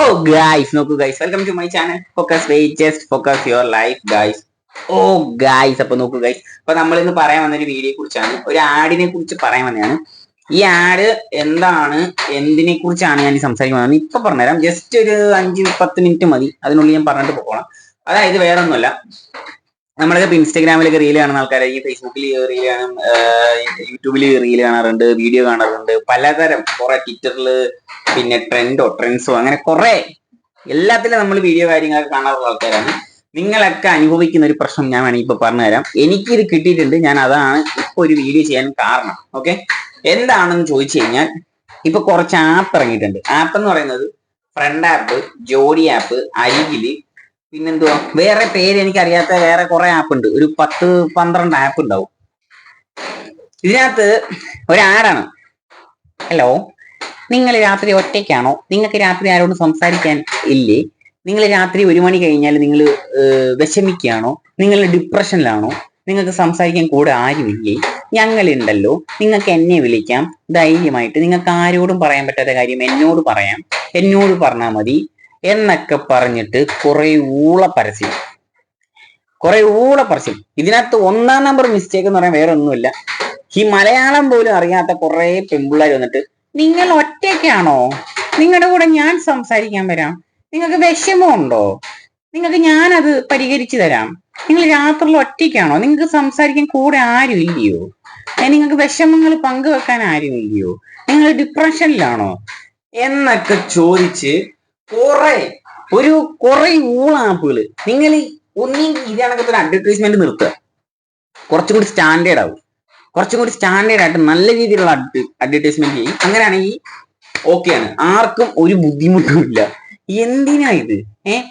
ഓ guys നോക്കൂ guys welcome to my channel focus wait just focus your life guys oh guys അപ്പൊ നോക്കൂ guys അപ്പൊ നമ്മൾ ഇന്ന് പറയാൻ വന്ന ഒരു വീഡിയോയെ കുറിച്ചാണ്. ഒരു ആഡിനെ കുറിച്ച് പറയാൻ വന്നതാണ്. ഈ ആഡ് എന്താണ് എന്തിനെ കുറിച്ചാണ് ഞാൻ സംസാരിക്കുന്നത് ഇപ്പൊ പറഞ്ഞുതരാം. ജസ്റ്റ് ഒരു അഞ്ച് പത്ത് മിനിറ്റ് മതി. അതിനുള്ളിൽ ഞാൻ പറഞ്ഞിട്ട് പോകണം. അതായത് വേറെ ഒന്നുമല്ല നമ്മളൊക്കെ ഇൻസ്റ്റാഗ്രാമിലൊക്കെ റീൽ കാണുന്ന ആൾക്കാരെ ഈ ഫേസ്ബുക്കിൽ റീൽ കാണും യൂട്യൂബിൽ റീൽ കാണാറുണ്ട് വീഡിയോ കാണാറുണ്ട് പലതരം. കുറെ ട്വിറ്ററിൽ പിന്നെ ട്രെൻഡോ ട്രെൻഡ്സോ അങ്ങനെ കുറെ. എല്ലാത്തിലും നമ്മൾ വീഡിയോ കാര്യങ്ങളൊക്കെ കാണാറുള്ള ആൾക്കാരാണ്. നിങ്ങളൊക്കെ അനുഭവിക്കുന്ന ഒരു പ്രശ്നം ഞാൻ വേണമെങ്കിൽ ഇപ്പൊ പറഞ്ഞുതരാം. എനിക്കിത് കിട്ടിയിട്ടുണ്ട് ഞാൻ അതാണ് ഇപ്പൊ ഒരു വീഡിയോ ചെയ്യാൻ കാരണം ഓക്കെ? എന്താണെന്ന് ചോദിച്ചു കഴിഞ്ഞാൽ ഇപ്പൊ കുറച്ച് ആപ്പ് ഇറങ്ങിയിട്ടുണ്ട്. ആപ്പ് എന്ന് പറയുന്നത് ഫ്രണ്ട് ആപ്പ് ജോഡി ആപ്പ് അരികിൽ പിന്നെന്തുവാ? വേറെ പേര് എനിക്കറിയാത്ത വേറെ കുറെ ആപ്പ് ഉണ്ട്. ഒരു പത്ത് പന്ത്രണ്ട് ആപ്പ് ഉണ്ടാവും. ഇതിനകത്ത് ഒരു ഹലോ നിങ്ങൾ രാത്രി ഒറ്റയ്ക്കാണോ? നിങ്ങൾക്ക് രാത്രി ആരോടും സംസാരിക്കാൻ ഇല്ലേ? നിങ്ങൾ രാത്രി ഒരു മണി കഴിഞ്ഞാൽ നിങ്ങൾ വിഷമിക്കുകയാണോ? നിങ്ങൾ ഡിപ്രഷനിലാണോ നിങ്ങൾക്ക് സംസാരിക്കാൻ കൂടെ ആരുമില്ലേ? ഞങ്ങളുണ്ടല്ലോ. നിങ്ങൾക്ക് എന്നെ വിളിക്കാം. ധൈര്യമായിട്ട്. നിങ്ങൾക്ക് ആരോടും പറയാൻ പറ്റാത്ത കാര്യം എന്നോട് പറയാം. എന്നോട് പറഞ്ഞാൽ മതി. എന്നൊക്കെ പറഞ്ഞിട്ട് കുറെ ഊള പരസ്യം. കുറെ ഊള പരസ്യം. ഇതിനകത്ത് ഒന്നാം നമ്പർ മിസ്റ്റേക്ക് എന്ന് പറയാൻ വേറെ ഒന്നുമില്ല ഈ മലയാളം പോലും അറിയാത്ത കുറെ പെൺപിള്ളേർ വന്നിട്ട് നിങ്ങൾ ഒറ്റയ്ക്കാണോ? നിങ്ങളുടെ കൂടെ ഞാൻ സംസാരിക്കാൻ വരാം. നിങ്ങൾക്ക് വിഷമമുണ്ടോ നിങ്ങൾക്ക് ഞാനത് പരിഹരിച്ചു തരാം. നിങ്ങൾ രാത്രിയിൽ ഒറ്റയ്ക്കാണോ? നിങ്ങൾക്ക് സംസാരിക്കാൻ കൂടെ ആരും ഇല്ലയോ? നിങ്ങൾക്ക് വിഷമങ്ങൾ പങ്കുവെക്കാൻ ആരും ഇല്ലയോ? നിങ്ങൾ ഡിപ്രഷനിലാണോ എന്നൊക്കെ ചോദിച്ച് കുറെ ഒരു കുറെ ഊളാപ്പുകൾ നിങ്ങൾ ഒന്നെങ്കിൽ ഇത് കണക്കത്തെ ഒരു അഡ്വർടൈസ്മെന്റ് നിർത്തുക. കുറച്ചും കൂടി സ്റ്റാൻഡേർഡ് ആവും. കുറച്ചും കൂടി സ്റ്റാൻഡേർഡ് ആയിട്ട് നല്ല രീതിയിലുള്ള അഡ്വർടൈസ്മെന്റ് ചെയ്യും. അങ്ങനെയാണെങ്കിൽ ഓക്കെയാണ് ആർക്കും ഒരു ബുദ്ധിമുട്ടും ഇല്ല. എന്തിനാ ഇത്? ഏ?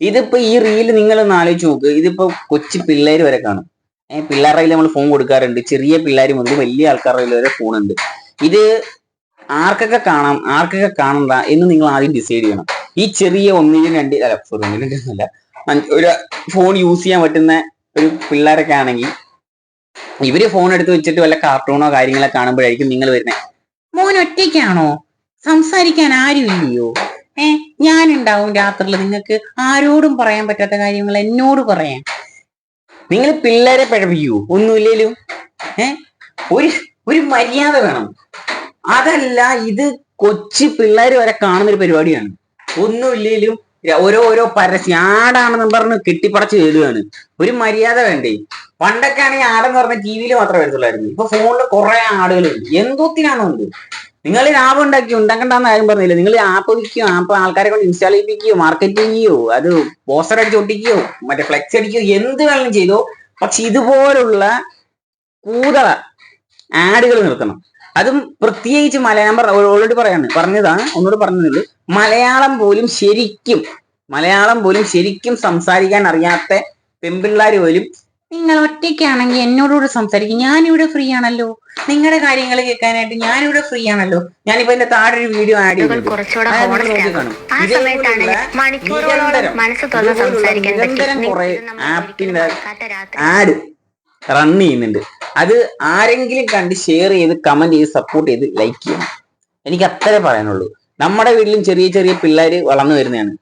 ഇതിപ്പോ ഈ റീൽ നിങ്ങളൊന്ന് ആലോചിച്ച് നോക്ക്. ഇതിപ്പോ കൊച്ചു പിള്ളേർ വരെ കാണും. ഏഹ് പിള്ളേരുടെ കയ്യിൽ നമ്മൾ ഫോൺ കൊടുക്കാറുണ്ട്. ചെറിയ പിള്ളേർ മുതൽ വലിയ ആൾക്കാരുടെ കയ്യിൽ വരെ ഫോൺ ഉണ്ട്. ഇത് ആർക്കൊക്കെ കാണാം ആർക്കൊക്കെ കാണണ്ട എന്ന് നിങ്ങൾ ആദ്യം ഡിസൈഡ് ചെയ്യണം. ഈ ചെറിയ ഒന്നിനും രണ്ടി അല്ല സോറി രണ്ടല്ല ഒരു ഫോൺ യൂസ് ചെയ്യാൻ പറ്റുന്ന ഒരു പിള്ളേരൊക്കെ ആണെങ്കിൽ ഇവർ ഫോൺ എടുത്ത് വെച്ചിട്ട് വല്ല കാർട്ടൂണോ കാര്യങ്ങളോ കാണുമ്പോഴായിരിക്കും നിങ്ങൾ വരുന്നത് മോൻ ഒറ്റയ്ക്കാണോ? സംസാരിക്കാൻ ആരും ഇല്ലയോ? ഏ ഞാനുണ്ടാവും രാത്രിയിൽ നിങ്ങൾക്ക് ആരോടും പറയാൻ പറ്റാത്ത കാര്യങ്ങൾ എന്നോട് പറയാൻ. നിങ്ങൾ പിള്ളേരെ പിഴപ്പിക്കൂ ഒന്നുമില്ലേലും. ഏ ഒരു ഒരു മര്യാദ വേണം. അതല്ല ഇത് കൊച്ചു പിള്ളേർ വരെ കാണുന്നൊരു പരിപാടിയാണ്. ഒന്നുമില്ലേലും ര- ഓരോ ഓരോ പരസ്യം. ആടാണെന്ന് പറഞ്ഞ് കെട്ടിപ്പടച്ച് എഴുതുകയാണ് ഒരു മര്യാദ വേണ്ടേ? പണ്ടൊക്കെ ആണെങ്കിൽ ആടെന്ന് പറഞ്ഞ ടി വിയിൽ മാത്രമേ വരത്തുള്ളായിരുന്നു. ഇപ്പൊ ഫോണിൽ കുറെ ആടുകളുണ്ട് എന്തോത്തിനാണോ ഉണ്ട് നിങ്ങൾ ലാഭം ഉണ്ടാക്കി ഉണ്ടാക്കണ്ടെന്ന് ആരും പറഞ്ഞില്ല? നിങ്ങൾ ആപ്പ് വിൽക്കുകയോ ആപ്പ് ആൾക്കാരെ കൊണ്ട് ഇൻസ്റ്റാൾ ചെയ്യിപ്പിക്കുകയോ മാർക്കറ്റ് ചെയ്യുകയോ അത് പോസ്റ്റർ അടിച്ച് ഒട്ടിക്കുകയോ മറ്റേ ഫ്ലെക്സ് അടിക്കുകയോ എന്ത് വേണമെങ്കിലും ചെയ്തോ. പക്ഷെ ഇതുപോലുള്ള കൂതള ആഡുകൾ നിർത്തണം. അതും പ്രത്യേകിച്ച് മലയാളം ഓൾറെഡി പറയാണ് പറഞ്ഞതാണ് ഒന്നോട് പറഞ്ഞതുള്ളൂ മലയാളം പോലും ശരിക്കും മലയാളം പോലും ശരിക്കും സംസാരിക്കാൻ അറിയാത്ത പെമ്പിള്ളാർ പോലും നിങ്ങൾ ഒറ്റയ്ക്കാണെങ്കിൽ എന്നോടുകൂടെ സംസാരിക്കും. ഞാനിവിടെ ഫ്രീ ആണല്ലോ. നിങ്ങളുടെ കാര്യങ്ങൾ കേൾക്കാനായിട്ട് ഞാനിവിടെ ഫ്രീ ആണല്ലോ. ഞാനിപ്പോ എന്റെ താഴെ ഒരു വീഡിയോ ആഡ് ചെയ്തു. നിരന്തരം- കുറെ ആപ്പിന്റെ ആഡ് റൺ ചെയ്യുന്നുണ്ട്. അത് ആരെങ്കിലും കണ്ട് ഷെയർ ചെയ്ത് കമന്റ് ചെയ്ത് സപ്പോർട്ട് ചെയ്ത് ലൈക്ക് ചെയ്യണം. എനിക്ക് അത്രേ പറയാനുള്ളൂ. നമ്മുടെ വീട്ടിലും ചെറിയ ചെറിയ പിള്ളേർ വളർന്നു വരുന്നതാണ്.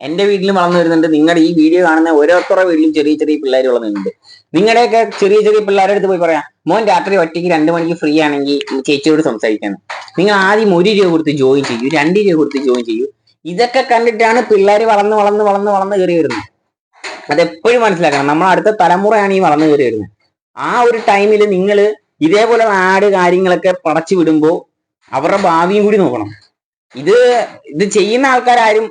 എന്റെ വീട്ടിലും വളർന്നു വരുന്നുണ്ട്. നിങ്ങളുടെ ഈ വീഡിയോ കാണുന്ന ഓരോരുത്തരുടെ വീട്ടിലും ചെറിയ ചെറിയ പിള്ളേർ വളർന്നു വരുന്നുണ്ട്. നിങ്ങളുടെയൊക്കെ ചെറിയ ചെറിയ പിള്ളേരുടെ അടുത്ത് പോയി പറയാം മോൻ രാത്രി ഒറ്റയ്ക്ക് രണ്ട് മണിക്ക് ഫ്രീ ആണെങ്കിൽ ചേച്ചിയോട് സംസാരിക്കണം നിങ്ങൾ ആദ്യം ഒരു രൂപ കൊടുത്ത് ജോയിൻ ചെയ്യൂ രണ്ട് രൂപ കൊടുത്ത് ജോയിൻ ചെയ്യൂ. ഇതൊക്കെ കണ്ടിട്ടാണ് പിള്ളേർ വളർന്ന് വളർന്ന് വളർന്ന് വളർന്ന് കയറി വരുന്നത്. അതെപ്പോഴും മനസ്സിലാക്കണം. നമ്മൾ അടുത്ത തലമുറയാണ് ഈ വളർന്നു കയറി വരുന്നത്. ആ ഒരു ടൈമിൽ നിങ്ങൾ ഇതേപോലെ ആട് കാര്യങ്ങളൊക്കെ പടച്ചു വിടുമ്പോൾ അവരുടെ ഭാവിയും കൂടി നോക്കണം. ഇത് ഇത് ചെയ്യുന്ന ആൾക്കാരും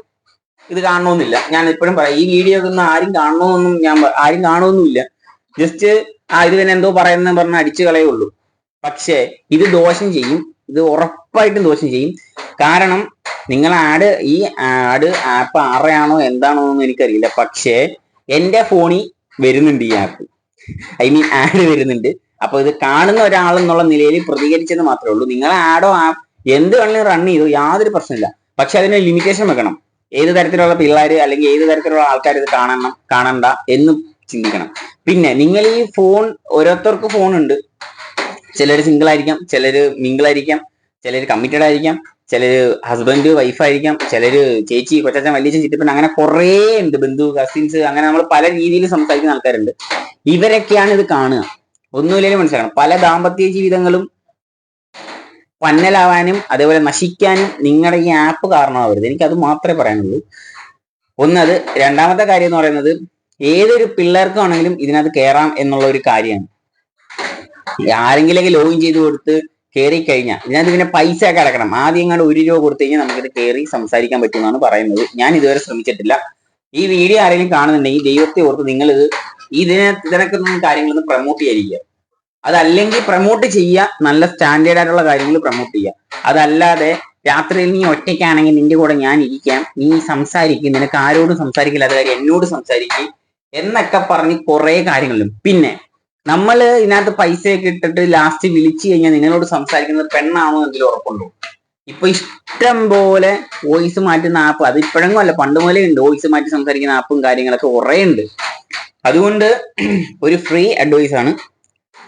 ഇത് കാണണമെന്നില്ല ഞാൻ ഇപ്പോഴും പറയാം ഈ വീഡിയോ ഒന്നും ആരും കാണണമെന്നും ഞാൻ ആരും കാണുമൊന്നുമില്ല ജസ്റ്റ് ആ ഇത് തന്നെ എന്തോ പറയുന്ന പറഞ്ഞ് അടിച്ചു കളയുള്ളൂ പക്ഷേ ഇത് ദോഷം ചെയ്യും. ഇത് ഉറപ്പായിട്ടും ദോഷം ചെയ്യും. കാരണം നിങ്ങൾ ആഡ് ഈ ആഡ് ആപ്പ് ആറയാണോ എന്താണോ എന്ന് എനിക്കറിയില്ല. പക്ഷേ എന്റെ ഫോണിൽ വരുന്നുണ്ട് ഈ ആപ്പ് ഐ മീൻ ആഡ് വരുന്നുണ്ട്. അപ്പൊ ഇത് കാണുന്ന ഒരാളെന്നുള്ള നിലയിൽ പ്രതികരിച്ചെന്ന് മാത്രമേ ഉള്ളൂ. നിങ്ങൾ ആഡോ ആ എന്ത് വേണമെങ്കിലും റൺ ചെയ്തു യാതൊരു പ്രശ്നമില്ല. പക്ഷെ അതിന് ലിമിറ്റേഷൻ വെക്കണം. ഏത് തരത്തിലുള്ള പിള്ളേർ അല്ലെങ്കിൽ ഏത് തരത്തിലുള്ള ആൾക്കാർ ഇത് കാണണം കാണണ്ട എന്ന് ചിന്തിക്കണം. പിന്നെ നിങ്ങൾ ഈ ഫോൺ ഓരോരുത്തർക്ക് ഫോൺ ഉണ്ട്. ചിലർ സിംഗിൾ ആയിരിക്കാം ചിലർ മിംഗിൾ ആയിരിക്കാം ചിലർ കമ്മിറ്റഡ് ആയിരിക്കാം. ചിലര് ഹസ്ബൻഡ് വൈഫായിരിക്കാം ചിലര് ചേച്ചി കൊച്ചച്ഛൻ വലിയച്ഛൻ ചിറ്റപ്പൻ അങ്ങനെ കുറേ ഉണ്ട്. ബന്ധു കസിൻസ് അങ്ങനെ നമ്മൾ പല രീതിയിൽ സംസാരിക്കുന്ന ആൾക്കാരുണ്ട്. ഇവരൊക്കെയാണ് ഇത് കാണുക. ഒന്നുമില്ലെങ്കിലും മനസ്സിലാക്കണം. പല ദാമ്പത്യ ജീവിതങ്ങളും പന്നലാവാനും അതേപോലെ നശിക്കാനും നിങ്ങളുടെ ഈ ആപ്പ് കാരണമാവരുത്. എനിക്ക് അത് മാത്രമേ പറയാനുള്ളൂ. ഒന്നത് രണ്ടാമത്തെ കാര്യം എന്ന് പറയുന്നത് ഏതൊരു പിള്ളേർക്കും ആണെങ്കിലും ഇതിനകത്ത് കയറാം എന്നുള്ള ഒരു കാര്യമാണ്. ആരെങ്കിലൊക്കെ ലോഗിൻ ചെയ്ത് കൊടുത്ത് കയറി കഴിഞ്ഞാൽ ഇതിനകത്ത് പിന്നെ പൈസ ഒക്കെ അടക്കണം. ആദ്യം കണ്ട് ഒരു രൂപ കൊടുത്തു കഴിഞ്ഞാൽ നമുക്കിത് കയറി സംസാരിക്കാൻ പറ്റുമെന്നാണ് പറയുന്നത്. ഞാൻ ഇതുവരെ ശ്രമിച്ചിട്ടില്ല. ഈ വീഡിയോ ആരെങ്കിലും കാണുന്നുണ്ടെങ്കിൽ ദൈവത്തെ ഓർത്ത് നിങ്ങൾ ഇത് ഇതിനെ ഇതിനൊക്കെ കാര്യങ്ങളൊന്ന് കാര്യങ്ങളൊന്നും പ്രൊമോട്ട് ചെയ്യാതിരിക്കുക. അതല്ലെങ്കിൽ പ്രൊമോട്ട് ചെയ്യുക. നല്ല സ്റ്റാൻഡേർഡ് ആയിട്ടുള്ള കാര്യങ്ങൾ പ്രൊമോട്ട് ചെയ്യുക. അതല്ലാതെ രാത്രിയിൽ നീ ഒറ്റയ്ക്കാണെങ്കിൽ നിന്റെ കൂടെ ഞാൻ ഇരിക്കാം. നീ സംസാരിക്കും. നിനക്ക് ആരോടും സംസാരിക്കില്ല. അതായത് എന്നോട് സംസാരിക്കും. എന്നൊക്കെ പറഞ്ഞ് കുറേ കാര്യങ്ങളുണ്ട്. പിന്നെ നമ്മൾ ഇതിനകത്ത് പൈസയൊക്കെ ഇട്ടിട്ട് ലാസ്റ്റ് വിളിച്ചു കഴിഞ്ഞാൽ നിങ്ങളോട് സംസാരിക്കുന്നത് പെണ്ണാണോ എന്നതിൽ ഉറപ്പുണ്ടോ? ഇപ്പൊ ഇഷ്ടം പോലെ വോയിസ് മാറ്റുന്ന ആപ്പ് അത് ഇപ്പോഴെങ്കിലും അല്ല പണ്ട് മുതലേ ഉണ്ട് വോയിസ് മാറ്റി സംസാരിക്കുന്ന ആപ്പും കാര്യങ്ങളൊക്കെ കുറേ ഉണ്ട്. അതുകൊണ്ട് ഒരു ഫ്രീ അഡ്വൈസ് ആണ്.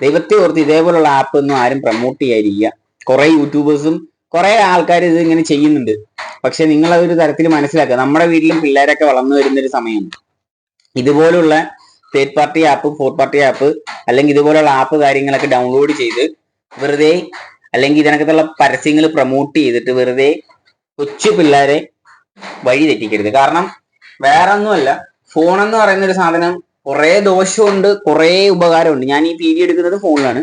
ദൈവത്തെ ഓർത്ത് ഇതേപോലുള്ള ആപ്പ് ഒന്നും ആരും പ്രൊമോട്ട് ചെയ്യാതിരിക്കുക. കുറെ യൂട്യൂബേഴ്സും കുറെ ആൾക്കാർ ഇത് ഇങ്ങനെ ചെയ്യുന്നുണ്ട്. പക്ഷെ നിങ്ങൾ അതൊരു തരത്തിൽ മനസ്സിലാക്കുക. നമ്മുടെ വീട്ടിലും പിള്ളേരൊക്കെ വളർന്നു വരുന്ന ഒരു സമയമാണ് ഇതുപോലുള്ള third party app fourth party app അല്ലെങ്കിൽ ഇതുപോലുള്ള ആപ്പ് കാര്യങ്ങളൊക്കെ ഡൗൺലോഡ് ചെയ്ത് വെറുതെ അല്ലെങ്കിൽ ഇതിനകത്തുള്ള പരസ്യങ്ങൾ പ്രൊമോട്ട് ചെയ്തിട്ട് വെറുതെ കൊച്ചു പിള്ളേരെ വഴി തെറ്റിക്കരുത്. കാരണം വേറെ ഒന്നുമല്ല ഫോൺ എന്ന് പറയുന്ന ഒരു സാധനം കുറേ ദോഷമുണ്ട് കുറേ ഉപകാരമുണ്ട്. ഞാൻ ഈ വീഡിയോ എടുക്കുന്നത് ഫോണിലാണ്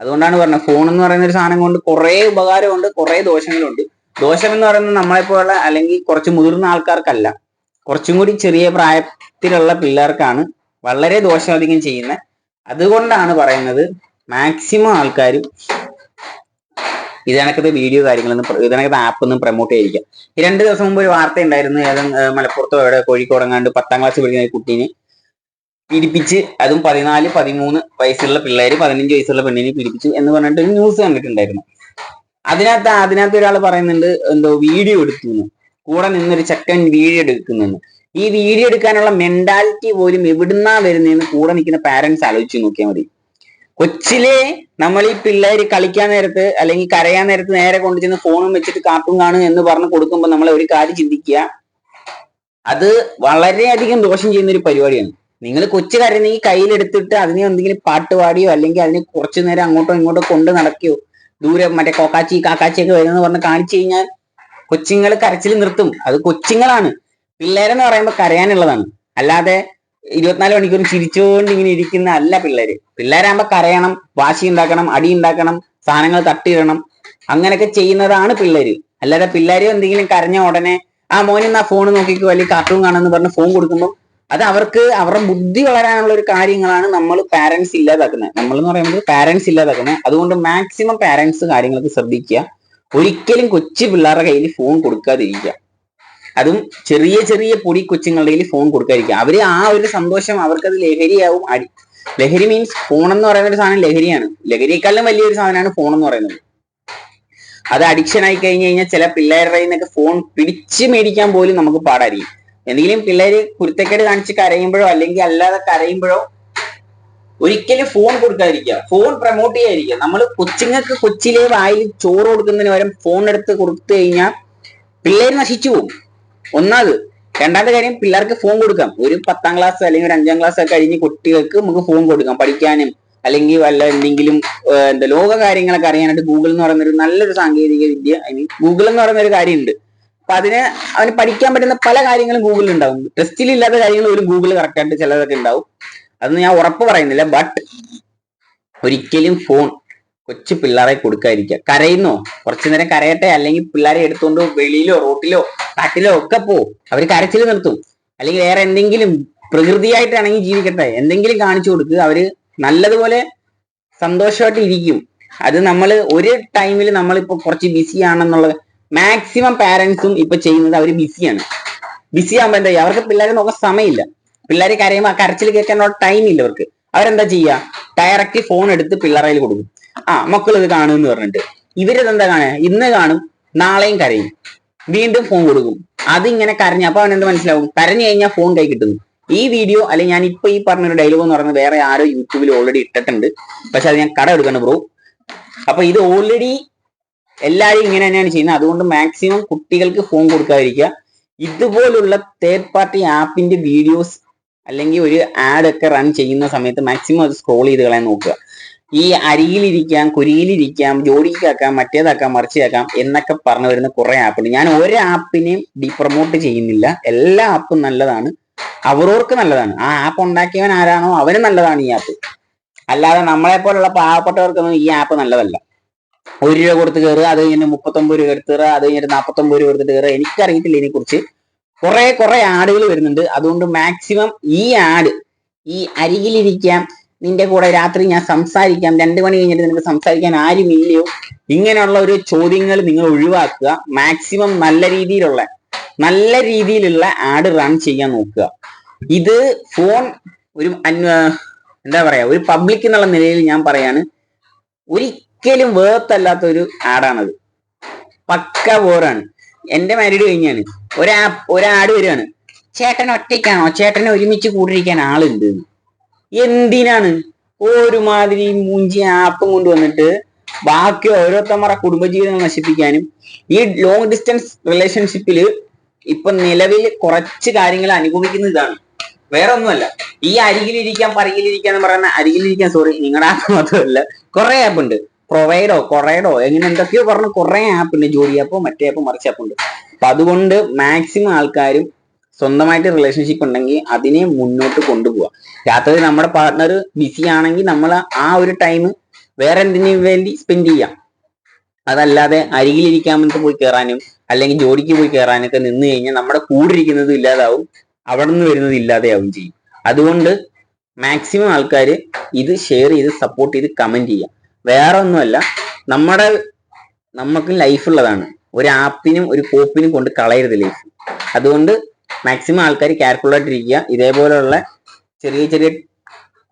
അതുകൊണ്ടാണ് പറഞ്ഞത് ഫോൺ എന്ന് പറയുന്ന ഒരു സാധനം കൊണ്ട് കുറേ ഉപകാരമുണ്ട് കുറേ ദോഷങ്ങളുണ്ട്. ദോഷം എന്ന് പറയുന്നത് നമ്മളെപ്പോലുള്ള അല്ലെങ്കിൽ കുറച്ച് മുതിർന്ന ആൾക്കാർക്കല്ല. കുറച്ചും കൂടി ചെറിയ പ്രായത്തിലുള്ള പിള്ളേർക്കാണ് വളരെ ദോഷം അധികം ചെയ്യുന്നത്. അതുകൊണ്ടാണ് പറയുന്നത് മാക്സിമം ആൾക്കാരും ഇതിനകത്ത് വീഡിയോ കാര്യങ്ങളൊന്നും ഇതിനകത്ത് ആപ്പ് ഒന്നും പ്രൊമോട്ട് ചെയ്യിക്കാം രണ്ട് ദിവസം മുമ്പ് ഒരു വാർത്ത ഉണ്ടായിരുന്നു ഏതും മലപ്പുറത്തോ എവിടെ കോഴിക്കോടെങ്ങാണ്ട് പത്താം ക്ലാസ് പഠിക്കുന്ന ഒരു കുട്ടീനെ പീഡിപ്പിച്ച് അതും പതിനാല് പതിമൂന്ന് വയസ്സുള്ള പിള്ളേര് പതിനഞ്ച് വയസ്സുള്ള പെണ്ണിനെ പീഡിപ്പിച്ചു എന്ന് പറഞ്ഞിട്ട് ഒരു ന്യൂസ് കണ്ടിട്ടുണ്ടായിരുന്നു. അതിനകത്ത് അതിനകത്ത് ഒരാൾ പറയുന്നുണ്ട് എന്തോ വീഡിയോ എടുത്തു. കൂടെ നിന്നൊരു ചക്കൻ വീഡിയോ എടുക്കുന്നെന്ന് ഈ വീഡിയോ എടുക്കാനുള്ള മെന്റാലിറ്റി പോലും എവിടുന്നാ വരുന്നതെന്ന് കൂടെ നിൽക്കുന്ന പാരന്റ്സ് ആലോചിച്ച് നോക്കിയാൽ മതി. കൊച്ചിലെ നമ്മൾ ഈ പിള്ളേർ കളിക്കാൻ നേരത്ത് അല്ലെങ്കിൽ കരയാൻ നേരത്ത് നേരെ കൊണ്ടുചെന്ന് ഫോണും വെച്ചിട്ട് കാർട്ടൂൺ കാണും എന്ന് പറഞ്ഞ് കൊടുക്കുമ്പോൾ നമ്മൾ ഒരു കാര്യം ചിന്തിക്കുക. അത് വളരെയധികം ദോഷം ചെയ്യുന്ന ഒരു പരിപാടിയാണ്. നിങ്ങൾ കൊച്ചു കരയുന്നെങ്കിൽ കയ്യിലെടുത്തിട്ട് അതിനെ എന്തെങ്കിലും പാട്ട് പാടിയോ അല്ലെങ്കിൽ അതിനെ കുറച്ചു നേരം അങ്ങോട്ടോ ഇങ്ങോട്ടോ കൊണ്ട് നടക്കുകയോ ദൂരെ മറ്റേ കോക്കാച്ചി കാക്കാച്ചി ഒക്കെ വരുമെന്ന് പറഞ്ഞ് കാണിച്ചു കഴിഞ്ഞാൽ കൊച്ചുങ്ങൾ കരച്ചിൽ നിർത്തും. അത് കൊച്ചുങ്ങളാണ്. പിള്ളേരെന്ന് പറയുമ്പോൾ കരയാനുള്ളതാണ്. അല്ലാതെ ഇരുപത്തിനാല് മണിക്കൂർ ചിരിച്ചുകൊണ്ട് ഇങ്ങനെ ഇരിക്കുന്ന അല്ല പിള്ളേര്. പിള്ളേരാകുമ്പോ കരയണം വാശി ഉണ്ടാക്കണം അടി ഉണ്ടാക്കണം സാധനങ്ങൾ തട്ടിയിടണം അങ്ങനെയൊക്കെ ചെയ്യുന്നതാണ് പിള്ളേര്. അല്ലാതെ പിള്ളേര് എന്തെങ്കിലും കരഞ്ഞ ഉടനെ ആ മോനിന്ന് ആ ഫോൺ നോക്കിക്കോ അല്ലെങ്കിൽ കാർട്ടൂൺ കാണാന്ന് പറഞ്ഞ് ഫോൺ കൊടുക്കുമ്പോൾ അത് അവർക്ക് അവരുടെ ബുദ്ധി വളരാനുള്ള ഒരു കാര്യങ്ങളാണ് നമ്മൾ പാരന്റ്സ് ഇല്ലാതാക്കുന്നത്. നമ്മൾ എന്ന് പറയുമ്പോൾ പാരന്റ്സ് ഇല്ലാതാക്കുന്നത്. അതുകൊണ്ട് മാക്സിമം പാരന്റ്സ് കാര്യങ്ങളൊക്കെ ശ്രദ്ധിക്കുക. ഒരിക്കലും കൊച്ചു പിള്ളേരുടെ കയ്യിൽ ഫോൺ കൊടുക്കാതിരിക്കുക. അതും ചെറിയ ചെറിയ പൊടി കൊച്ചുങ്ങളുടെ കയ്യിൽ ഫോൺ കൊടുക്കാതിരിക്കുക. അവർ ആ ഒരു സന്തോഷം അവർക്കത് ലഹരിയാവും. അടി ലഹരി മീൻസ് ഫോൺ എന്ന് പറയുന്ന ഒരു സാധനം ലഹരിയാണ്. ലഹരിയെക്കാളും വലിയൊരു സാധനമാണ് ഫോൺ എന്ന് പറയുന്നത്. അത് അഡിക്ഷൻ ആയി കഴിഞ്ഞു കഴിഞ്ഞാൽ ചില പിള്ളേരുടെ നിന്നൊക്കെ ഫോൺ പിടിച്ച് മേടിക്കാൻ പോലും നമുക്ക് പാടായിരിക്കും. എന്തെങ്കിലും പിള്ളേര് കുരുത്തക്കേട് കാണിച്ച് കരയുമ്പോഴോ അല്ലെങ്കിൽ അല്ലാതെ കരയുമ്പോഴോ ഒരിക്കലും ഫോൺ കൊടുക്കാതിരിക്കുക. ഫോൺ പ്രൊമോട്ട് ചെയ്യാതിരിക്കുക. നമ്മൾ കൊച്ചുങ്ങൾക്ക് കൊച്ചിലെ വായിൽ ചോറ് കൊടുക്കുന്നതിന് പകരം ഫോൺ എടുത്ത് കൊടുത്തു കഴിഞ്ഞാൽ പിള്ളേർ നശിച്ചു പോകും. ഒന്നാമത് രണ്ടാമത്തെ കാര്യം പിള്ളേർക്ക് ഫോൺ കൊടുക്കാം. ഒരു പത്താം ക്ലാസ് അല്ലെങ്കിൽ ഒരു അഞ്ചാം ക്ലാസ് ഒക്കെ കഴിഞ്ഞ് കുട്ടികൾക്ക് നമുക്ക് ഫോൺ കൊടുക്കാം. പഠിക്കാനും അല്ലെങ്കിൽ വല്ല എന്തെങ്കിലും എന്താ ലോക കാര്യങ്ങളൊക്കെ അറിയാനായിട്ട് ഗൂഗിൾ എന്ന് പറയുന്ന ഒരു നല്ലൊരു സാങ്കേതിക വിദ്യ ഐ മീൻ ഗൂഗിൾ എന്ന് പറയുന്ന ഒരു കാര്യമുണ്ട്. അപ്പൊ അതിന് അവന് പഠിക്കാൻ പറ്റുന്ന പല കാര്യങ്ങളും ഗൂഗിളിൽ ഉണ്ടാവും. ടെസ്റ്റിൽ ഇല്ലാത്ത കാര്യങ്ങൾ ഒരു ഗൂഗിൾ കറക്റ്റായിട്ട് ചിലതൊക്കെ ഉണ്ടാവും. അതൊന്നും ഞാൻ ഉറപ്പ് പറയുന്നില്ല ബട്ട് ഒരിക്കലും ഫോൺ കൊച്ചു പിള്ളേരെ കൊടുക്കാതിരിക്കുക കരയുന്നോ? കുറച്ചു നേരം കരയട്ടെ. അല്ലെങ്കിൽ പിള്ളേരെ എടുത്തുകൊണ്ട് വെളിയിലോ റോട്ടിലോ കാട്ടിലോ ഒക്കെ പോ. അവർ കരച്ചിൽ നിർത്തും. അല്ലെങ്കിൽ വേറെ എന്തെങ്കിലും പ്രകൃതിയായിട്ടാണെങ്കിൽ ജീവിക്കട്ടെ. എന്തെങ്കിലും കാണിച്ചു കൊടുക്കുക അവർ നല്ലതുപോലെ സന്തോഷമായിട്ട് ഇരിക്കും. അത് നമ്മൾ ഒരു ടൈമിൽ നമ്മളിപ്പോ കുറച്ച് ബിസി ആണെന്നുള്ളത് മാക്സിമം പാരന്റ്സും ഇപ്പൊ ചെയ്യുന്നത് അവർ ബിസിയാണ് ബിസി ആകുമ്പോൾ എന്താ ചെയ്യുക? അവർക്ക് പിള്ളേരെ നോക്കാൻ സമയമില്ല. പിള്ളേരെ കരയുമ്പോൾ കരച്ചിൽ കേൾക്കാനുള്ള ടൈം ഇല്ല അവർക്ക്. അവരെന്താ ചെയ്യുക? ഡയറക്റ്റ് ഫോൺ എടുത്ത് പിള്ളേരെ കൊടുക്കും. ആ മക്കൾ ഇത് കാണുമെന്ന് പറഞ്ഞിട്ട്. ഇവരിതെന്താ കാണുക? ഇന്ന് കാണും നാളെയും കരയും. വീണ്ടും ഫോൺ കൊടുക്കും. അതിങ്ങനെ കരഞ്ഞു അപ്പൊ അവനെന്ത് മനസ്സിലാവും? കരഞ്ഞു കഴിഞ്ഞാൽ ഫോൺ കൈ കിട്ടുന്നു. ഈ വീഡിയോ അല്ലെങ്കിൽ ഞാൻ ഇപ്പൊ ഈ പറഞ്ഞൊരു ഡയലോഗ് എന്ന് പറയുന്നത് വേറെ ആരോ യൂട്യൂബിൽ ഓൾറെഡി ഇട്ടിട്ടുണ്ട്. പക്ഷെ അത് ഞാൻ കട എടുക്കണം ബ്രോ അപ്പൊ ഇത് ഓൾറെഡി എല്ലാവരും ഇങ്ങനെ തന്നെയാണ് ചെയ്യുന്നത്. അതുകൊണ്ട് മാക്സിമം കുട്ടികൾക്ക് ഫോൺ കൊടുക്കാതിരിക്കുക. ഇതുപോലുള്ള തേർഡ് പാർട്ടി ആപ്പിന്റെ വീഡിയോസ് അല്ലെങ്കിൽ ഒരു ആഡ് ഒക്കെ റൺ ചെയ്യുന്ന സമയത്ത് മാക്സിമം അത് സ്ക്രോൾ ചെയ്ത് കളയാൻ നോക്കുക. ഈ അരിയിലിരിക്കാം കുരിയിലിരിക്കാം ജോഡിക്കാക്കാം മറ്റേതാക്കാം മറിച്ചാക്കാം എന്നൊക്കെ പറഞ്ഞു വരുന്ന കുറെ ആപ്പുണ്ട് ഞാൻ ഒരു ആപ്പിനെയും ഡിപ്രമോട്ട് ചെയ്യുന്നില്ല. എല്ലാ ആപ്പും നല്ലതാണ്. അവരോർക്ക് നല്ലതാണ്. ആ ആപ്പ് ഉണ്ടാക്കിയവൻ ആരാണോ അവന് നല്ലതാണ് ഈ ആപ്പ് അല്ലാതെ നമ്മളെ പോലുള്ള പാവപ്പെട്ടവർക്കൊന്നും ഈ ആപ്പ് നല്ലതല്ല. ഒരു രൂപ കൊടുത്ത് കയറുക അത് കഴിഞ്ഞ് മുപ്പത്തൊമ്പത് രൂപ എടുത്ത് കയറുക അത് കഴിഞ്ഞിട്ട് നാൽപ്പത്തൊമ്പത് രൂപ എടുത്തിട്ട് കയറുക എനിക്കറിയത്തില്ല ഇതിനെ കുറിച്ച് കുറെ കുറെ ആടുകൾ വരുന്നുണ്ട്. അതുകൊണ്ട് മാക്സിമം ഈ ആഡ് ഈ അരികിലിരിക്കാം നിന്റെ കൂടെ രാത്രി ഞാൻ സംസാരിക്കാം. രണ്ടു മണി കഴിഞ്ഞിട്ട് നിനക്ക് സംസാരിക്കാൻ ആരുമില്ലയോ? ഇങ്ങനെയുള്ള ഒരു ചോദ്യങ്ങൾ നിങ്ങൾ ഒഴിവാക്കുക. മാക്സിമം നല്ല രീതിയിലുള്ള നല്ല രീതിയിലുള്ള ആഡ് റൺ ചെയ്യാൻ നോക്കുക. ഇത് ഫോൺ ഒരു എന്താ പറയാ ഒരു പബ്ലിക് എന്നുള്ള നിലയിൽ ഞാൻ പറയാണ് ഒരിക്കലും വേർത്തല്ലാത്ത ഒരു ആഡാണത് പക്ക വേറാണ് എന്റെ മാരീഡ് കഴിഞ്ഞാണ്. ഒരാ ഒരാട് വരികയാണ്. ചേട്ടൻ ഒറ്റയ്ക്കാണോ? ചേട്ടനെ ഒരുമിച്ച് കൂടിയിരിക്കാൻ ആളുണ്ട്. എന്തിനാണ്? ഒരുമാതിരി മൂഞ്ചി ആപ്പും കൊണ്ടുവന്നിട്ട് ബാക്കി ഓരോരുത്തന്മാരുടെ കുടുംബജീവിതം നശിപ്പിക്കാനും ഈ ലോങ് ഡിസ്റ്റൻസ് റിലേഷൻഷിപ്പിൽ ഇപ്പൊ നിലവിൽ കുറച്ച് കാര്യങ്ങൾ അനുഭവിക്കുന്ന ഇതാണ് വേറെ ഒന്നുമല്ല ഈ അരികിലിരിക്കാൻ പറയിലിരിക്കാന്ന് പറയുന്ന അരികിലിരിക്കാൻ സോറി നിങ്ങളുടെ ആപ്പ് മാത്രമല്ല കുറെ ആപ്പ് ഉണ്ട്. പ്രൊവൈഡോ കൊറേഡോ എങ്ങനെ എന്തൊക്കെയോ പറഞ്ഞ കുറെ ആപ്പ് ഉണ്ട്. ജോലി ആപ്പോ മറ്റേ ആപ്പോ മറിച്ച് ആപ്പ് ഉണ്ട്. അപ്പൊ അതുകൊണ്ട് മാക്സിമം ആൾക്കാരും സ്വന്തമായിട്ട് റിലേഷൻഷിപ്പ് ഉണ്ടെങ്കിൽ അതിനെ മുന്നോട്ട് കൊണ്ടുപോവാ. രാത്രി നമ്മുടെ പാർട്ട്ണർ ബിസി ആണെങ്കിൽ നമ്മൾ ആ ഒരു ടൈം വേറെ എന്തിനു വേണ്ടി സ്പെൻഡ് ചെയ്യാം. അതല്ലാതെ അരികിലിരിക്കാൻ വേണ്ടി പോയി കയറാനും അല്ലെങ്കിൽ ജോലിക്ക് പോയി കയറാനൊക്കെ നിന്ന് കഴിഞ്ഞാൽ നമ്മുടെ കൂടെ ഇരിക്കുന്നത് ഇല്ലാതാവും അവിടെ നിന്ന് വരുന്നത് ഇല്ലാതെയാവും ചെയ്യും. അതുകൊണ്ട് മാക്സിമം ആൾക്കാർ ഇത് ഷെയർ ചെയ്ത് സപ്പോർട്ട് ചെയ്ത് കമന്റ് ചെയ്യാം. വേറെ ഒന്നുമല്ല നമ്മുടെ നമുക്ക് ലൈഫ് ഉള്ളതാണ്. ഒരു ആപ്പിനും ഒരു കോപ്പിനും കൊണ്ട് കളയരുത് ലൈഫ് അതുകൊണ്ട് മാക്സിമം ആൾക്കാർ കെയർഫുൾ ആയിട്ടിരിക്കുക ഇതേപോലെയുള്ള ചെറിയ ചെറിയ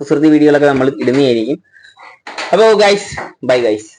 കുസൃതി വീഡിയോകളൊക്കെ നമ്മൾ ഇടുന്നതായിരിക്കും. അപ്പോൾ ഗൈസ് ബൈ ഗൈസ്